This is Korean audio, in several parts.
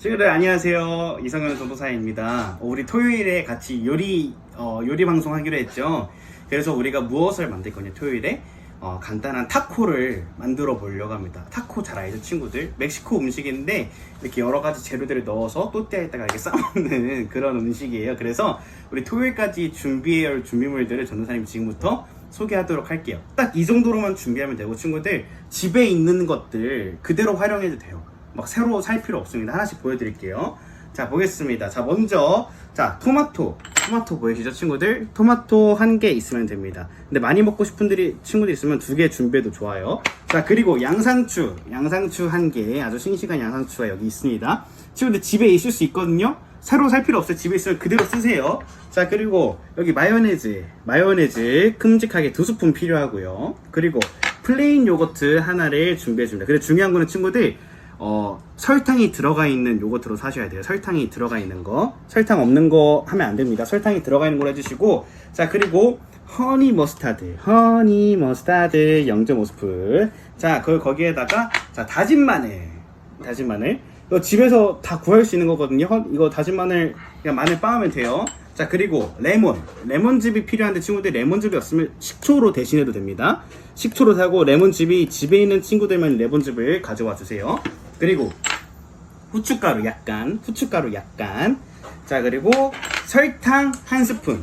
친구들 안녕하세요. 이성현 전도사입니다. 어, 우리 토요일에 같이 요리 어, 요리 방송 하기로 했죠. 그래서 우리가 무엇을 만들 거냐 토요일에? 어, 간단한 타코를 만들어 보려고 합니다. 타코 잘 알죠 친구들? 멕시코 음식인데 이렇게 여러 가지 재료들을 넣어서 또띠아에다가 이렇게 싸먹는 그런 음식이에요. 그래서 우리 토요일까지 준비해야 할 준비물들을 전도사님 지금부터 소개하도록 할게요. 딱 이 정도로만 준비하면 되고 친구들 집에 있는 것들 그대로 활용해도 돼요 막 새로 살 필요 없습니다. 하나씩 보여드릴게요. 자, 보겠습니다. 자, 먼저, 자, 토마토. 토마토 보이시죠, 친구들? 토마토 한 개 있으면 됩니다. 근데 많이 먹고 싶은 친구들 있으면 두 개 준비해도 좋아요. 자, 그리고 양상추. 양상추 한 개. 아주 싱싱한 양상추가 여기 있습니다. 친구들 집에 있을 수 있거든요? 새로 살 필요 없어요. 집에 있으면 그대로 쓰세요. 자, 그리고 여기 마요네즈. 마요네즈 큼직하게 두 스푼 필요하고요. 그리고 플레인 요거트 하나를 준비해줍니다. 그리고 중요한 거는 친구들, 어, 설탕이 들어가 있는 요거트로 사셔야 돼요. 설탕이 들어가 있는 거. 설탕 없는 거 하면 안 됩니다. 설탕이 들어가 있는 걸로 해주시고. 자, 그리고 허니 머스타드. 허니 머스타드 0.5스푼. 자, 그 거기에다가, 자, 다진 마늘. 다진 마늘. 이거 집에서 다 구할 수 있는 거거든요. 허- 이거 다진 마늘, 그냥 마늘 빻으면 돼요. 자, 그리고 레몬. 레몬즙이 필요한데 친구들 레몬즙이 없으면 식초로 대신해도 됩니다. 식초로 사고 레몬즙이 집에 있는 친구들만 레몬즙을 가져와 주세요. 그리고 후춧가루 약간, 후춧가루 약간. 자, 그리고 설탕 한 스푼.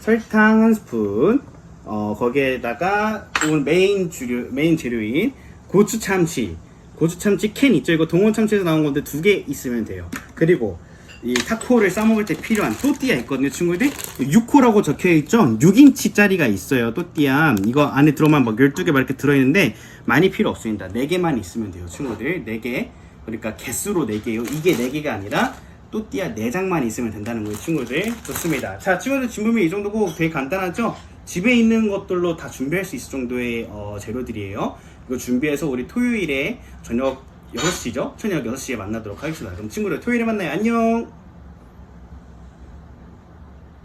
설탕 한 스푼. 어, 거기에다가 오늘 메인 주류, 메인 재료인 고추 참치. 고추 참치 캔 있죠? 이거 동원 참치에서 나온 건데 두 개 있으면 돼요. 그리고 이 타코를 싸먹을 때 필요한 또띠아 있거든요, 친구들. 6호라고 적혀 있죠? 6인치짜리가 있어요, 또띠아. 이거 안에 들어만 막 12개 막 이렇게 들어있는데 많이 필요 없습니다. 4개만 있으면 돼요, 친구들. 4개. 그러니까 개수로 4개요. 이게 4개가 아니라 또띠아 4장만 있으면 된다는 거예요, 친구들. 좋습니다. 자, 친구들 준비물이 이 정도고 되게 간단하죠? 집에 있는 것들로 다 준비할 수 있을 정도의 어, 재료들이에요. 이거 준비해서 우리 토요일에 저녁 6시죠? 저녁 6시에 만나도록 하겠습니다. 그럼 친구들 토요일에 만나요. 안녕!